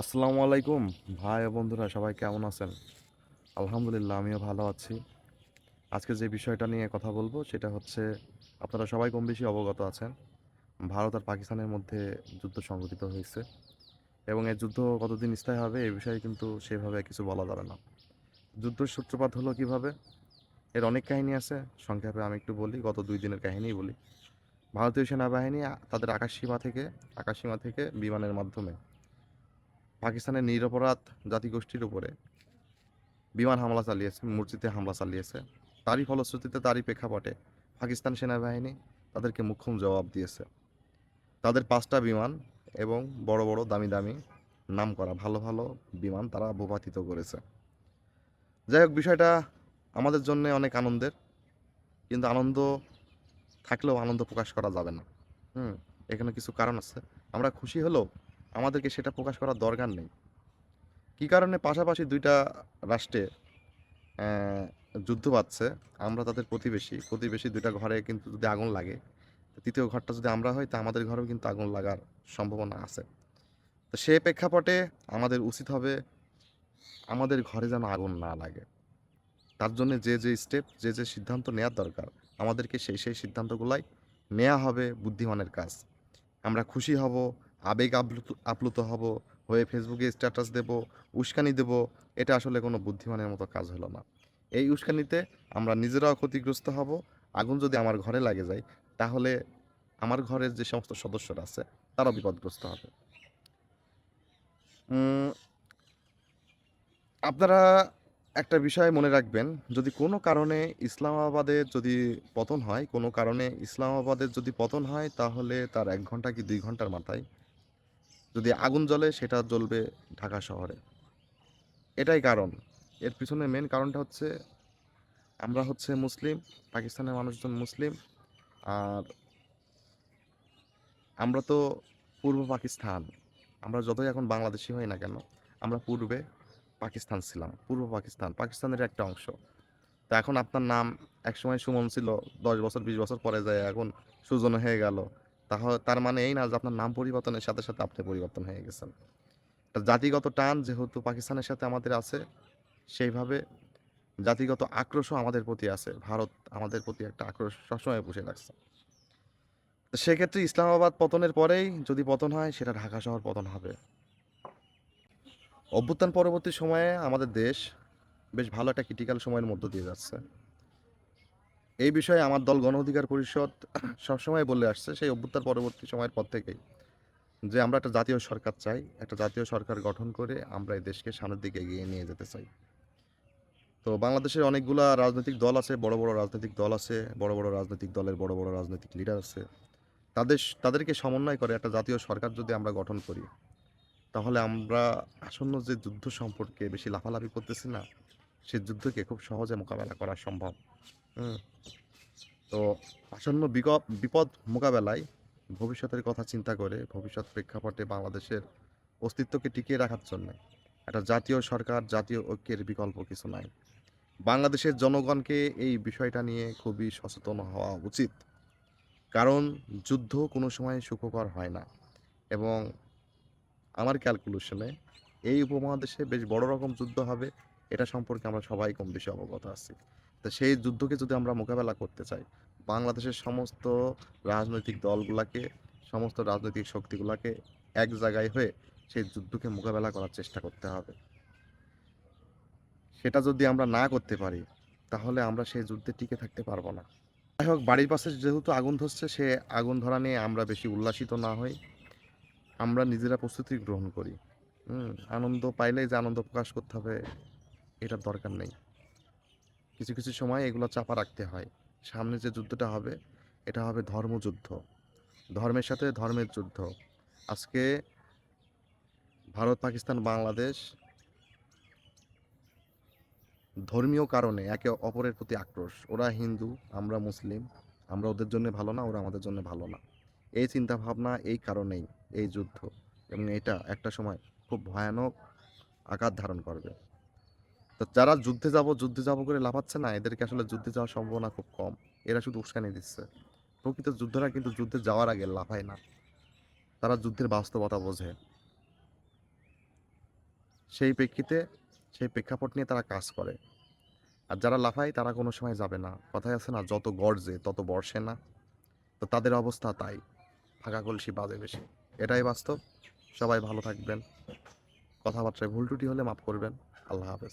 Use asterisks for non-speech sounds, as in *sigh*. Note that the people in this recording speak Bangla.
আসসালামু আলাইকুম। ভাই বন্ধুরা, সবাই কেমন আছেন? আলহামদুলিল্লাহ, আমিও ভালো আছি। আজকে যে বিষয়টা নিয়ে কথা বলব, সেটা হচ্ছে আপনারা সবাই কম বেশি অবগত আছেন, ভারত আর পাকিস্তানের মধ্যে যুদ্ধ সংঘটিত হয়েছে। এবং এই যুদ্ধ কতদিন স্থায়ী হবে এই বিষয়ে কিন্তু সেভাবে কিছু বলা যাবে না। যুদ্ধের সূত্রপাত হলো কীভাবে? এর অনেক কাহিনী আছে, সংক্ষেপে আমি একটু বলি, গত দুই দিনের কাহিনীই বলি। ভারতীয় সেনাবাহিনী তাদের আকাশসীমা থেকে আকাশসীমা থেকে বিমানের মাধ্যমে পাকিস্তানের নিরপরাধ জাতিগোষ্ঠীর উপরে বিমান হামলা চালিয়েছে, মসজিদে হামলা চালিয়েছে। তারই ফলশ্রুতিতে তারই প্রেক্ষাপটে পাকিস্তান সেনাবাহিনী তাদেরকে মুখ্যম জবাব দিয়েছে। তাদের পাঁচটা বিমান এবং বড় বড় দামি দামি নাম করা ভালো ভালো বিমান তারা ভূপাতিত করেছে। যাই হোক, বিষয়টা আমাদের জন্য অনেক আনন্দের, কিন্তু আনন্দ থাকলেও আনন্দ প্রকাশ করা যাবে না। হুম, এখানে কিছু কারণ আছে। আমরা খুশি হলেও আমাদেরকে সেটা প্রকাশ করার দরকার নেই। কী কারণে? পাশাপাশি দুইটা রাষ্ট্রে যুদ্ধ পাচ্ছে আমরা তাদের প্রতিবেশী। প্রতিবেশী দুইটা ঘরে কিন্তু যদি আগুন লাগে তৃতীয় ঘরটা যদি আমরা হই তা আমাদের ঘরেও কিন্তু আগুন লাগার সম্ভাবনা আছে। তো সেই প্রেক্ষাপটে আমাদের উচিত হবে, আমাদের ঘরে যেন আগুন না লাগে। তার জন্য যে যে স্টেপ যে যে সিদ্ধান্ত নেওয়ার দরকার, আমাদেরকে সেই সেই সিদ্ধান্তগুলাই নেওয়া হবে বুদ্ধিমানের কাজ। আমরা খুশি হব আবেগ আপ্লুত আপ্লুত হব, হয়ে ফেসবুকে স্ট্যাটাস দেব, উস্কানি দেব, এটা আসলে কোনো বুদ্ধিমানের মতো কাজ হলো না। এই উস্কানিতে আমরা নিজেরাও ক্ষতিগ্রস্ত হব, আগুন যদি আমার ঘরে লাগে যায়, তাহলে আমার ঘরের যে সমস্ত সদস্যরা আছে, তারাও বিপদগ্রস্ত হবে। আপনারা একটা বিষয় মনে রাখবেন, যদি কোনো কারণে ইসলামাবাদের যদি পতন হয়, কোনো কারণে ইসলামাবাদের যদি পতন হয়, তাহলে তার এক ঘণ্টা কি দুই ঘণ্টার মাথায়? যদি আগুন জ্বলে, সেটা জ্বলবে ঢাকা শহরে। এটাই কারণ। এর পিছনে মেন কারণটা হচ্ছে, আমরা হচ্ছে মুসলিম, পাকিস্তানের মানুষজন মুসলিম, আর আমরা তো পূর্ব পাকিস্তান। আমরা যতই এখন বাংলাদেশি হই না কেন, আমরা পূর্বে পাকিস্তান ছিলাম, পূর্ব পাকিস্তান। পাকিস্তানের একটা অংশ। তা এখন আপনার নাম একসময় সুমন ছিল, দশ বছর, বিশ বছর পরে যায়, এখন সুজন হয়ে গেল। তাহলে তার মানে এই না যে আপনার নাম পরিবর্তনের সাথে সাথে আপনি পরিবর্তন হয়ে গেছেন। জাতিগত টান যেহেতু পাকিস্তানের সাথে আমাদের আছে, সেইভাবে জাতিগত আক্রোশও আমাদের প্রতি আছে। ভারত আমাদের প্রতি একটা আক্রোশ সবসময় পুষে রাখছে। সেক্ষেত্রে ইসলামাবাদ পতনের পরেই যদি পতন হয়, সেটা ঢাকা শহর পতন হবে। অভ্যুত্থান পরবর্তী সময়ে আমাদের দেশ বেশ ভালো একটা ক্রিটিক্যাল সময়ের মধ্য দিয়ে যাচ্ছে। এই বিষয়ে আমার দল গণ অধিকার পরিষদ *clears throat* সবসময় বলে আসছে সেই অভ্যুত্থান পরবর্তী সময়ের পর থেকেই, যে আমরা একটা জাতীয় সরকার চাই, একটা জাতীয় সরকার গঠন করে আমরা এই দেশকে সামনের দিকে এগিয়ে নিয়ে যেতে চাই তো বাংলাদেশের অনেকগুলা রাজনৈতিক দল আছে, বড় বড় রাজনৈতিক দল আছে, বড় বড় রাজনৈতিক দলের বড় বড় রাজনৈতিক লিডার আছে তাদের তাদেরকে সমন্বয় করে একটা জাতীয় সরকার যদি আমরা গঠন করি, তাহলে আমরা আসন্ন যে যুদ্ধ সম্পর্কে বেশি লাফালাফি করতেছি না সেই যুদ্ধকে খুব সহজে মোকাবেলা করা সম্ভব। তো আসন্ন বিপদ মোকাবেলায় ভবিষ্যতের কথা চিন্তা করে ভবিষ্যৎ প্রেক্ষাপটে বাংলাদেশের অস্তিত্বকে টিকিয়ে রাখার জন্য একটা জাতীয় সরকার, জাতীয় ঐক্যের বিকল্প কিছু নাই। বাংলাদেশের জনগণকে এই বিষয়টা নিয়ে খুবই সচেতন হওয়া উচিত। কারণ যুদ্ধ কোনো সময় সুখকর হয় না এবং আমার ক্যালকুলেশনে এই উপমহাদেশে বেশ বড় রকম যুদ্ধ হবে, এটা সম্পর্কে আমরা সবাই কম বেশি অবগত আছি। তো সেই যুদ্ধকে যদি আমরা মোকাবেলা করতে চাই, বাংলাদেশের সমস্ত রাজনৈতিক দলগুলোকে, সমস্ত রাজনৈতিক শক্তিগুলোকে এক জায়গায় হয়ে সেই যুদ্ধকে মোকাবেলা করার চেষ্টা করতে হবে। সেটা যদি আমরা না করতে পারি, তাহলে আমরা সেই যুদ্ধে টিকে থাকতে পারব না। যাই হোক, বাড়ির পাশে যেহেতু আগুন ধরছে, সে আগুন ধরা নিয়ে আমরা বেশি উল্লাসিত না হই। আমরা নিজেরা প্রস্তুতি গ্রহণ করি। আনন্দ পাইলেই যে আনন্দ প্রকাশ করতে হবে, এটার দরকার নেই। কিছু কিছু সময় এগুলো চাপা রাখতে হয়। সামনে যে যুদ্ধটা হবে, এটা হবে ধর্মযুদ্ধ। ধর্মের সাথে ধর্মের যুদ্ধ। আজকে ভারত, পাকিস্তান, বাংলাদেশ ধর্মীয় কারণে একে অপরের প্রতি আক্রোশ। ওরা হিন্দু, আমরা মুসলিম, আমরা ওদের জন্য ভালো না, ওরা আমাদের জন্য ভালো না। এই চিন্তা ভাবনা এই কারণেই এই যুদ্ধ এবং এটা একটা সময় খুব ভয়ানক আকার ধারণ করবে। তো যারা যুদ্ধে যাব যুদ্ধে যাব করে লাফাচ্ছে না, এদেরকে আসলে যুদ্ধে যাওয়ার সম্ভাবনা খুব কম। এরা শুধু উস্কানি দিচ্ছে। প্রকৃত যুদ্ধরা কিন্তু যুদ্ধে যাওয়ার আগে লাফায় না। তারা যুদ্ধের বাস্তবতা বোঝে। সেই প্রেক্ষিতে, সেই প্রেক্ষাপট নিয়ে তারা কাজ করে। আর যারা লাফায়, তারা কোনো সময় যাবে না। কথায় আছে না, যত গর্জে, তত বর্ষে না। তো তাদের অবস্থা তাই। ফাঁকা কলসি বাজে বেশি। এটাই বাস্তব। সবাই ভালো থাকবেন। কথাবার্তায় ভুল ত্রুটি হলে মাফ করবেন। আল্লাহ হাফেজ।